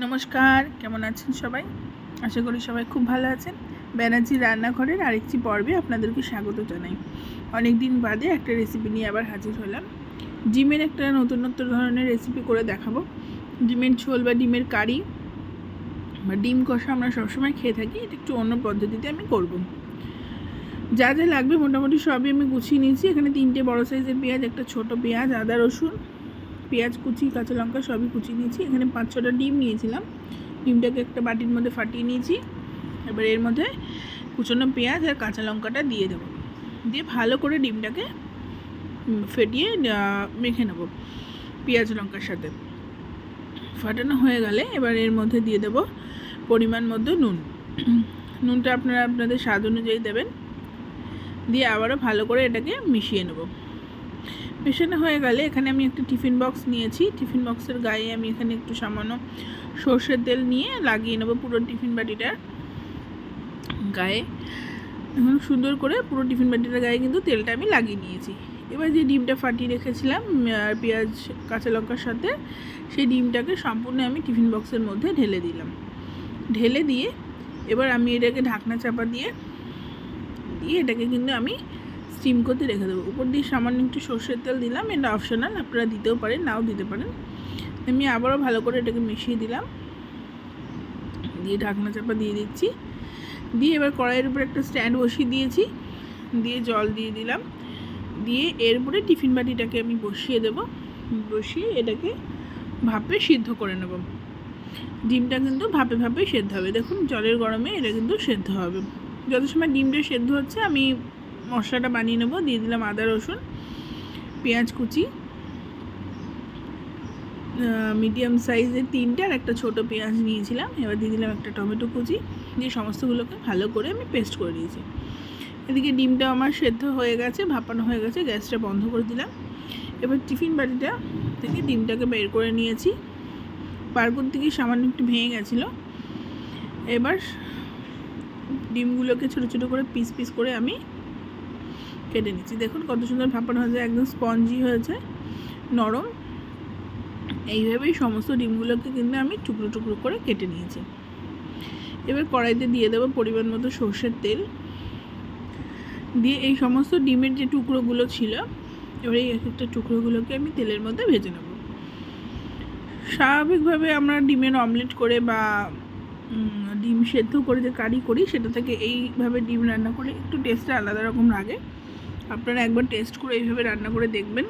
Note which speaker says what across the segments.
Speaker 1: নমস্কার, কেমন আছেন সবাই? আশা করি সবাই খুব ভালো আছেন। ব্যানার্জি রান্নাঘরের আরেকটি পর্বে আপনাদেরকে স্বাগত জানাই। অনেক দিন বাদে একটা রেসিপি নিয়ে আবার হাজির হলাম। ডিমের একটা নতুন নতুন ধরনের রেসিপি করে দেখাবো। ডিমের ঝোল বা ডিমের কারি বা ডিম কষা আমরা সবসময় খেয়ে থাকি, এটা একটু অন্য পদ্ধতিতে আমি করব। যা যা লাগবে মোটামুটি সবই আমি গুছিয়ে নিয়েছি। এখানে তিনটে বড় সাইজের পেঁয়াজ, একটা ছোট পেঁয়াজ, আদা, রসুন পেঁয়াজ কুচি, কাঁচা লঙ্কা সবই কুচিয়ে নিয়েছি। এখানে পাঁচ, ছটা ডিম নিয়েছিলাম। ডিমটাকে একটা বাটির মধ্যে ফাটিয়ে নিয়েছি। এবার এর মধ্যে কুচনো পেঁয়াজ আর কাঁচা লঙ্কাটা দিয়ে দেবো। দিয়ে ভালো করে ডিমটাকে ফেটিয়ে মেখে নেব পেঁয়াজ লঙ্কার সাথে। ফাটানো হয়ে গেলে এবার এর মধ্যে দিয়ে দেব পরিমাণ মতো নুন। নুনটা আপনারা, আপনাদের স্বাদ অনুযায়ী দেবেন। দিয়ে আবারও ভালো করে এটাকে মিশিয়ে নেব। মেশানো হয়ে গেলে এখানে আমি একটা টিফিন বক্স নিয়েছি। টিফিন বক্সের গায়ে আমি এখানে একটু সামান্য সর্ষের তেল নিয়ে লাগিয়ে নেব পুরো টিফিন বাটিটার গায়ে। এখন সুন্দর করে পুরো টিফিন বাটিটার গায়ে কিন্তু তেলটা আমি লাগিয়ে নিয়েছি। এবার যে ডিমটা ফাটিয়ে রেখেছিলাম পেঁয়াজ, কাঁচা লঙ্কার সাথে, সেই ডিমটাকে সম্পূর্ণ আমি টিফিন বক্সের মধ্যে ঢেলে দিলাম। ঢেলে দিয়ে এবার আমি এটাকে ঢাকনা চাপা দিয়ে দিয়ে এটাকে কিন্তু আমি স্টিম করতে রেখে দেবো। উপর দিয়ে সামান্য একটু সর্ষের তেল দিলাম, এটা অপশনাল আপনারা দিতেও পারেন, নাও দিতে পারেন। আমি আবারও ভালো করে এটাকে মিশিয়ে দিলাম। দিয়ে ঢাকনা চাপা দিয়ে দিচ্ছি। দিয়ে এবার কড়াইয়ের উপর একটা স্ট্যান্ড বসিয়ে দিয়েছি। দিয়ে জল দিয়ে দিলাম। দিয়ে এর উপরে টিফিন বাটিটাকে আমি বসিয়ে দেব। বসিয়ে এটাকে ভাপে সিদ্ধ করে নেব। ডিমটা কিন্তু ভাপে ভাপে সেদ্ধ হবে। দেখুন, জলের গরমে এটা কিন্তু সেদ্ধ হবে। যত সময় ডিমটা সেদ্ধ হচ্ছে, আমি মশলাটা বানিয়ে নেব, দিয়ে দিলাম আদা, রসুন, পেঁয়াজ কুচি মিডিয়াম সাইজের তিনটে আর একটা ছোট পেঁয়াজ নিয়েছিলাম। এবার দিয়ে দিলাম একটা টমেটো কুচি, দিয়ে সমস্তগুলোকে ভালো করে আমি পেস্ট করে দিয়েছি এদিকে ডিমটা আমার সেদ্ধ হয়ে গেছে, ভাপানো হয়ে গেছে, গ্যাসটা বন্ধ করে দিলাম। এবার টিফিন বাটিটা থেকে ডিমটাকে বের করে নিয়েছি। পারকুর থেকে সামান্য একটু ভেঙে গেছিল। এবার ডিমগুলোকে ছোটো ছোটো করে পিস পিস করে আমি কেটে নিচ্ছি। দেখুন কত সুন্দর ভাপানো হয়েছে, একদম স্পঞ্জি হয়েছে, নরম। এইভাবেই সমস্ত ডিমগুলোকে কিন্তু আমি টুকরো টুকরো করে কেটে নিয়েছি। এবার কড়াইতে দিয়ে দেবো পরিমাণ মতো সর্ষের তেল। দিয়ে এই সমস্ত ডিমের যে টুকরোগুলো ছিল, এবার এই এক একটা টুকরোগুলোকে আমি তেলের মধ্যে ভেজে নেব। স্বাভাবিকভাবে আমরা ডিমের অমলেট করে বা ডিম সেদ্ধ করে যে কারি করি, সেটা থেকে এইভাবে ডিম রান্না করে একটু টেস্টটা আলাদা রকম লাগে। আপনারা একবার টেস্ট করে এইভাবে রান্না করে দেখবেন।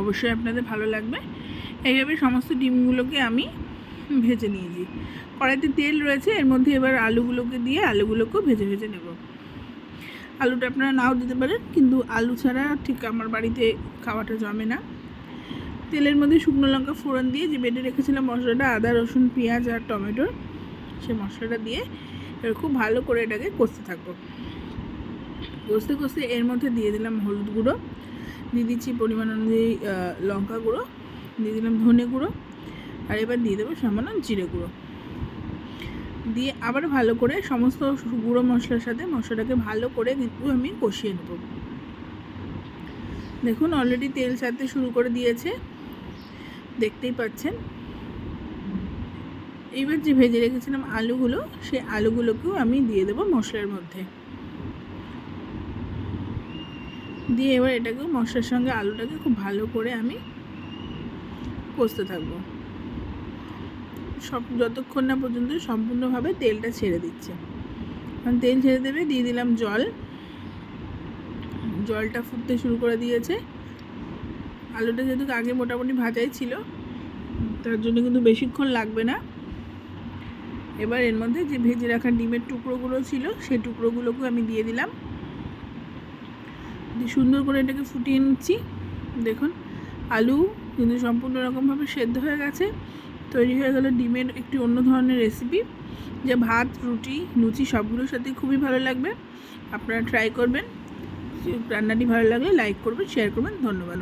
Speaker 1: অবশ্যই আপনাদের ভালো লাগবে। এইভাবে সমস্ত ডিমগুলোকে আমি ভেজে নিয়েছি। কড়াইতে তেল রয়েছে, এর মধ্যে এবার আলুগুলোকে দিয়ে আলুগুলোকেও ভেজে ভেজে নেব। আলুটা আপনারা নাও দিতে পারেন, কিন্তু আলু ছাড়া ঠিক আমার বাড়িতে খাওয়াটা জমে না। তেলের মধ্যে শুকনো লঙ্কা ফোড়ন দিয়ে যে বেটে রেখেছিলাম মশলাটা, আদা, রসুন, পেঁয়াজ আর টমেটোর, সে মশলাটা দিয়ে এবার খুব ভালো করে এটাকে কষতে থাকব। কষতে কষতে এর মধ্যে দিয়ে দিলাম হলুদ গুঁড়ো, দিয়ে দিচ্ছি পরিমাণ অনুযায়ী লঙ্কা গুঁড়ো, দিয়ে দিলাম ধনে গুঁড়ো, আর এবার দিয়ে দেবো সামান্য জিরে গুঁড়ো। দিয়ে আবার ভালো করে সমস্ত গুঁড়ো মশলার সাথে মশলাটাকে ভালো করে কিন্তু আমি কষিয়ে নেব। দেখুন অলরেডি তেল ছাড়তে শুরু করে দিয়েছে, দেখতেই পাচ্ছেন। এইবার যে ভেজে রেখেছিলাম আলুগুলো, সেই আলুগুলোকেও আমি দিয়ে দেবো মশলার মধ্যে। দিয়ে এবার এটাকেও মশলার সঙ্গে আলুটাকে খুব ভালো করে আমি কষতে থাকব। সব, যতক্ষণ না পর্যন্ত সম্পূর্ণভাবে তেলটা ছেড়ে দিচ্ছে। কারণ তেল ছেড়ে দেবে, দিয়ে দিলাম জল। জলটা ফুটতে শুরু করে দিয়েছে। আলুটা যেহেতু আগে মোটামুটি ভাজাই ছিল, তার জন্য কিন্তু বেশিক্ষণ লাগবে না। এবার এর মধ্যে যে ভেজে রাখা ডিমের টুকরোগুলো ছিল, সেই টুকরোগুলোকেও আমি দিয়ে দিলাম। সুন্দর করে এটাকে ফুটিয়ে নিচ্ছি। দেখুন, আলু কিন্তু সম্পূর্ণ রকমভাবে সেদ্ধ হয়ে গেছে। তৈরি হয়ে গেল ডিমের একটি অন্য ধরনের রেসিপি যে ভাত, রুটি, লুচি সবগুলোর সাথে খুবই ভালো লাগবে। আপনারা ট্রাই করবেন। রান্নাটি ভালো লাগলে লাইক করবেন শেয়ার করবেন। ধন্যবাদ।